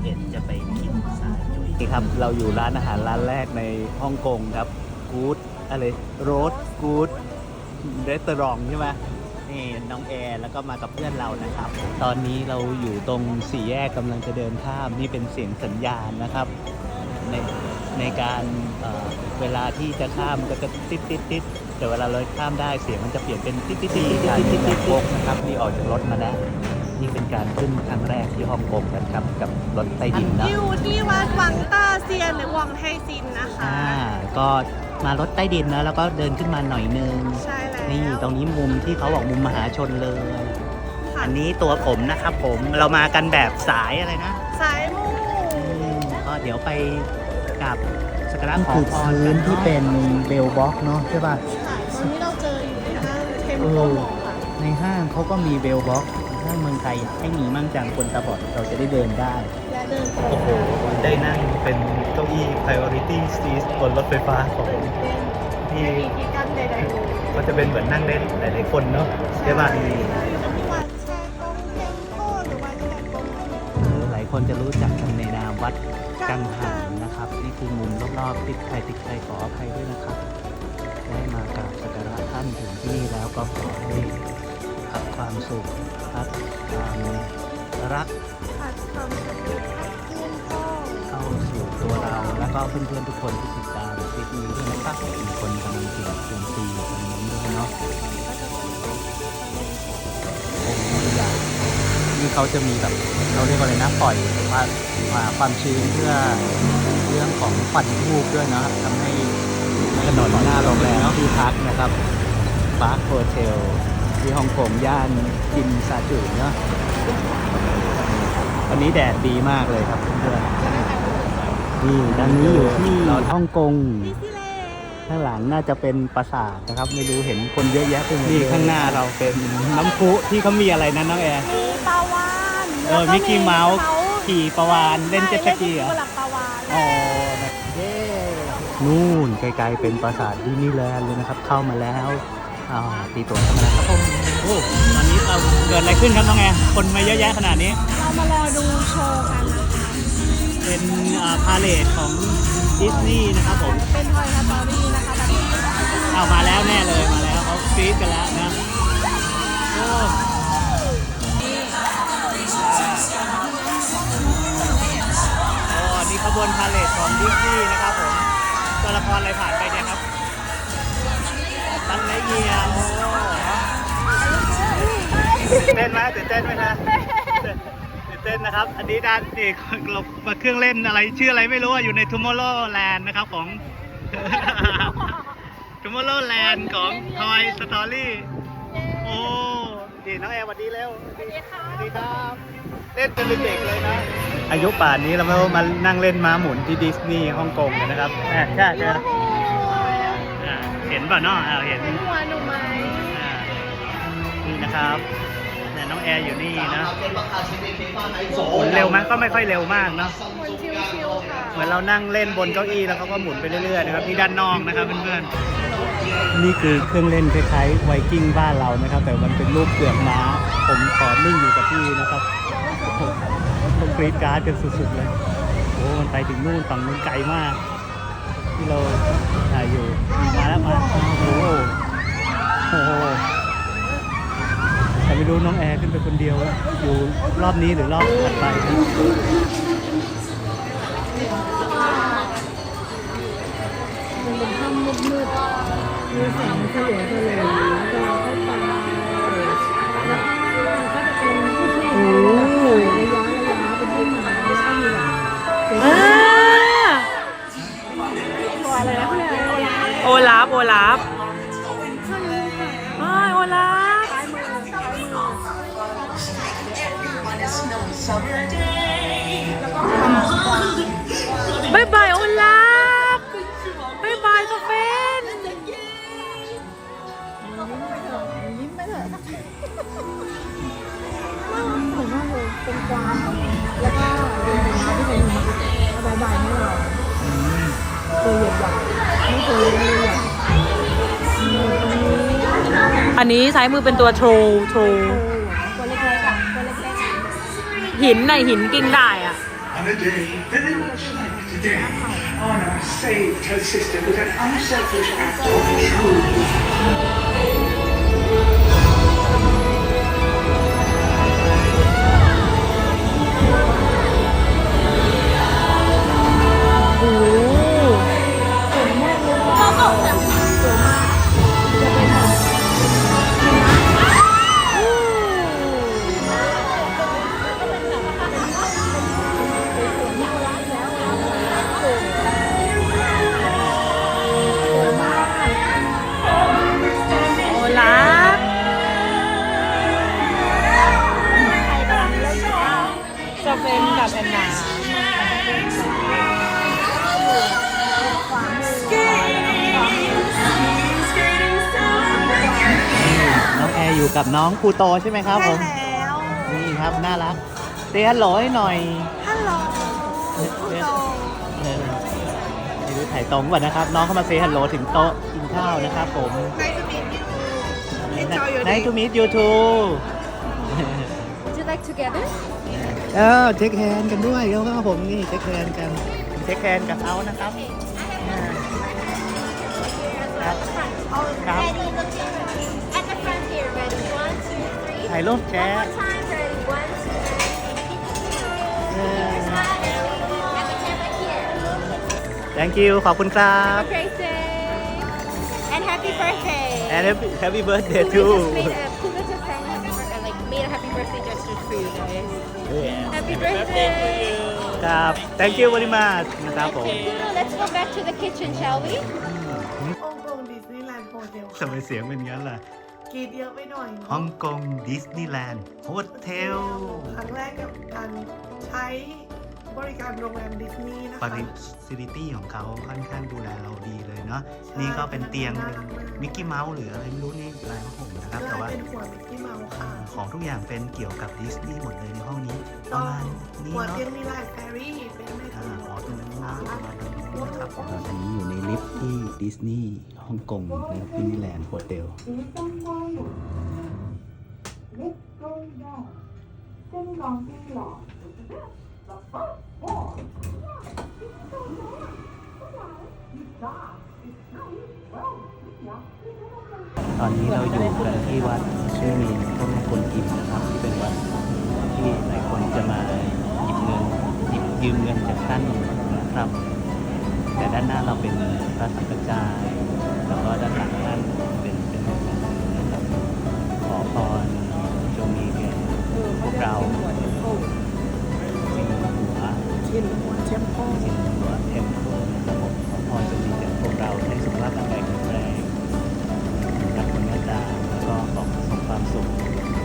เผ็ดจะไปกินสาจุยครับ เราอยู่ร้านอาหารร้านแรกในฮ่องกงครับกู๊ดอะไรโรสกู๊ดรีสอร์ทใช่ไหมนี่น้องแอร์แล้วก็มากับเพื่อนเรานะครับ ตอนนี้เราอยู่ตรงสี่แยกกำลังจะเดินข้ามนี่เป็นเสียงสัญญาณนะครับ ในในการเอ่เวลาที่จะข้ามก็จะติดติดติดแต่เวลาเราข้ามได้เสียงมันจะเปลี่ยนเป็นติดติดติดติดติดติดติดนะครับนี่ออกจากรถมาแล้ว นี่เป็นการขึ้นครั้งแรกที่ฮ่องกงนะครับกับรถใต้ดินนะอยู่ที่วัดวังต้าเซียนหรือวังไทซินนะคะ อ่าก็มารถใต้ดินนะแล้วก็เดินขึ้นมาหน่อยนึงใช่แล้ว นี่ตรงนี้มุมที่เขาบอกมุมมหาชนเลย ค่ะอันนี้ตัวผมนะครับผมเรามากันแบบสายอะไรนะสายมูอืมก็เดี๋ยวไปกับสักการะขอคือพรพื้กันนที่เนาะเป็นเบลบ็อกเนาะใช่ป่ะ ค่ะตอนนี้เราเจออยู่ในห้างเทมเอโปอโมค่ะในห้างเขาก็มีเบลบ็อก ห้างเมืองไทยอยากให้มีมั่งจังคนตาบอดเราจะได้เดินได้ และเดินตรโอ้งโห ได้นั่งเป็นเก้าอี้ priority seat บนรถไฟฟ้าของตื่นเต้นที่ไม่มีที่กั้นใดๆเลย ก็จะเป็นเหมือนนั่งได้หลายๆคนเนาะใช่ป่ะวัดแชกงเทมโปหรือวัดแชกงเออหลายคนจะรู้จักกันในนามวัดกังหันนะครับ นี่คือมุมรอบๆติดใครติดใครขออภัยด้วยนะครับ ได้มากราบสักการะท่านถึงที่นี่แล้วก็ขอให้พัก ความสุขพักความรักผัดความสำเร็จผัดขึ้นห้อเข้าสู่ตัวเราแล้วก็เพื่อนๆทุกคนที่ติดตามคลิปนี้ด้วยนะครับมีคนกำลังเสียงเสียงตีอยู่ตรงนู้ด้วยเนาะผมอยากนี่เขาจะมีแบบเขาเรียกว่าอะไรนะปล่อยความความชื้นเพื่อเรื่องของควันทูบด้วยเนาะทำให้ถนนหน้าโรงแรมที่พักนะครับปาร์คโฮเทล ที่ฮ่องกงย่านกินซาจุเนาะวันนี้แดดดีมากเลยครับเพื่อนๆนี่ด้านนี้อยู่ที่ฮ่องกงดิสนีย์แลนด์ข้างหลังน่าจะเป็นปราสาทนะครับ ไม่รู้เห็นคนเยอะแยะไปหมดนี่ข้างหน้าเราเป็นน้ำพุที่เขามีอะไรนะน้องแอร์มีปลาวานเออมิกกี้เมาส์ขี่ประวานเล่นเจ็ตสกีเหรอใช่เล่นปลาวานอ๋อนะเย้นู่นไกลๆเป็นปราสาทดิสนีย์แลนด์เลยนะครับ เข้ามาแล้วอ่าตีตั๋วเข้ามาแล้วครับผม โอ้ตอนนี้เราเกิดอะไรขึ้นครับน้องแอร์คนมาเยอะแยะขนาดนี้ เรามารอดูโชว์กันนะคะเป็นพาเลทของดิสนีย์นะครับผมเป็นทอยสตอรี่นะคะตอนนี้เอามาแล้วแน่เลยมาแล้วเขากรี๊ดกันแล้วนะโอ้โอ้นี่ขบวนพาเลทของดิสนีย์นะครับผมตัวละครอะไรผ่านไปเนี่ยครับตั้งไลเยียร์โอ้ตื่น เต้นไหมตื่นเต้นไหมคะตื่นเต้นนะครับ อันนี้ด้านนี่หลบมาเครื่องเล่นอะไรชื่ออะไรไม่รู้อะอยู่ใน Tomorrowland นะครับของ Tomorrowland ของ Toy Story โอ้ดีน้องแอร์สวัสดีเร็วสวัสดีค่ะสวัสดีครับเล่นจนเด็กๆเลยนะ อายุป่านนี้เราไม่มานั่งเล่นม้าหมุนที่ดิสนีย์ฮ่องกงเลยนะครับแอบใช่ใช่อ่าเห็นป่ะเนาะอ่าเห็นหัวหนูไหมอ่านี่นะครับเนี่ยน้องแอร์อยู่นี่นะหมุนเร็วไหมก็ไม่ค่อยเร็วมากเนาะคนชิวๆค่ะเหมือนเรานั่งเล่นบนเก้าอี้แล้วเขาก็หมุนไปเรื่อยๆนะครับนี่ด้านนอกนะครับเพื่อนๆนี่คือเครื่องเล่นคล้ายๆไวกิ้งบ้านเรานะครับ แต่มันเป็นรูปเปลือกม้า ผมขอนิ่งอยู่กับที่นะครับผมผมกรีดกราร์ดกันสุดๆเลยโอ้มันไปถึงนู่นฝั่งนู้นไกลมาก ที่เราถ่ายอยู่มีมาแล้วมาโอ้โหโอ้โหแต่ไม่รู้ น้องแอร์ขึ้นไปคนเดียว อยู่รอบนี้หรือรอบถัดไปมันเป็นถ้ำมืดๆมีแสงสลัวสลัวแล้ว บายบายโอลาฟบายบายสเฟนยิ้มไปเถอะน่ารักสวยมากเลยเป็นกวางแล้วก็เป็นสินค้าที่เป็นบายบายให้เราตัวใหญ่ๆไม่เคยเลี้ยงเลยอันนี้ซ้ายมือเป็นตัวโทรโทร ตัวเล็กๆอะตัวเล็ก หินในหินกิ้งได้อะอ On a day very much like today, Anna saved her sister with an unselfish act of true โองแอร์อยู่กับน้องภูโตใช่ไหมครับผม แล้วนี่ครับน่ารักเตียนโหลให้หน่อยฮัลโหลเออไม่รู้ถ่ายตรงก่อนนะครับ น้องเข้ามาเซฮัลโหลถึงโต๊ะกินข้าวนะครับผม Nice to meet you Nice to meet you too Would you like together เออเช็คแฮนด์กันด้วยแล้วก็ผมนี่เช็คแฮนด์กันเช็คแฮนด์กับเขานะครับครับครับ Ready, look here. At three. ถ่ายรูปแช One ร์ more time, ready? One, two, three. เออ Smile. At the camera here. thank you ขอบคุณครับ Have a great day. And happy birthday. and happy happy birthday Puma too just made a, Puma just sang happy birthday, like made a happy birthday gesture for you guys. Happy birthday. ครับ thank you very much นะครับผม Puma, let's go back to the kitchen, shall we? ฮ่องกงดิสนีย์แลนด์โฮเทล ทำไมเสียงเป็นงั้นล่ะ กรีดเยอะไปหน่อยเนอะฮ่องกงดิสนีย์แลนด์โฮเทลครั้งแรกกับการใช้บริการโรงแรมดิสนีย์นะฟาคะ ซิลิตี้ของเขาค่อนข้างดูแลเราดีเลยเนาะใช่นี่ก็เป็นเตียงน่ารักมาก มิกกี้เมาส์หรืออะไรไม่รู้นี่ลายผ้าห่มนะครับแต่ลายว่าเป็นหัวมิกกี้เมาส์ค่ะของทุกอย่างเป็นเกี่ยวกับดิสนีย์หมดเลยในห้องนี้ประมาณนี้หัวเนาะเตียงมีลายแฟรี่เป็นแม่อ่าตัวอ๋อตรงนั้นนะประมาณนี้นะครับอันนี้อยู่ในลิฟท์ที่ดิสนีย์ฮ่องกงในดิสนีย์แลนด์โฮเทล ตอนนี้เราอยู่กันที่วัดชื่อมีนพระม่กวนอิมนะครับที่เป็นวัดที่หลายคนจะมาหยิบเงินหยิบยืมเงินจากท่านนะครับ แต่ด้านหน้าเราเป็นพระสังฆจายแล้วก็ด้านหลัง เราสิ่งหัวชินหัวเชมโป้สิ่งหัวเทมเพลนะครับผมขอพรจงมีแก่พวกเราให้สุขภาพร่างกายแข็งแรงรับคุณเมตตาแล้วก็ขอส่งความสุข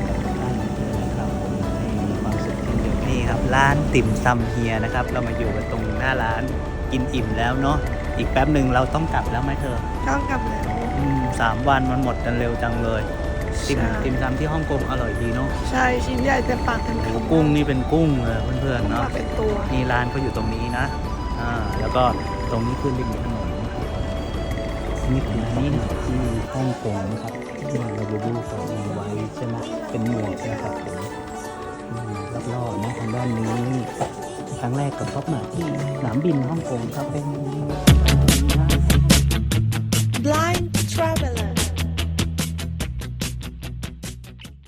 กับทุกท่านด้วยนะครับผมให้มีความสุขเช่นเดียวนี่ครับร้านติ่มซำเฮียนะครับ เรามาอยู่กันตรงหน้าร้านกินอิ่มแล้วเนาะอีกแป๊บหนึ่งเราต้องกลับแล้วไหมเธอเข้ากับแล้วอืมสามวันมันหมดกันเร็วจังเลย ติ่มใช่ ติ่มซำที่ฮ่องกงอร่อยดีเนาะใช่ชิ้นใหญ่เต็มปากเต็มโอ้คำกุ้งนี่เป็นกุ้งเลยเพื่อนๆมาเนาะเป็นตัว นี่ร้านเขาอยู่ตรงนี้นะอ่าแล้วก็ตรงนี้คือริมถนนนี่คือนี่ที่ฮ่องกงนะครับที่เราดูดูเขามีไว้ใช่ไหมเป็นหมวกนะครับผมอืมรอบๆนะทางด้านนี้ครั้งแรกกับท็อปมาที่สนามบินฮ่องกงครับเป็น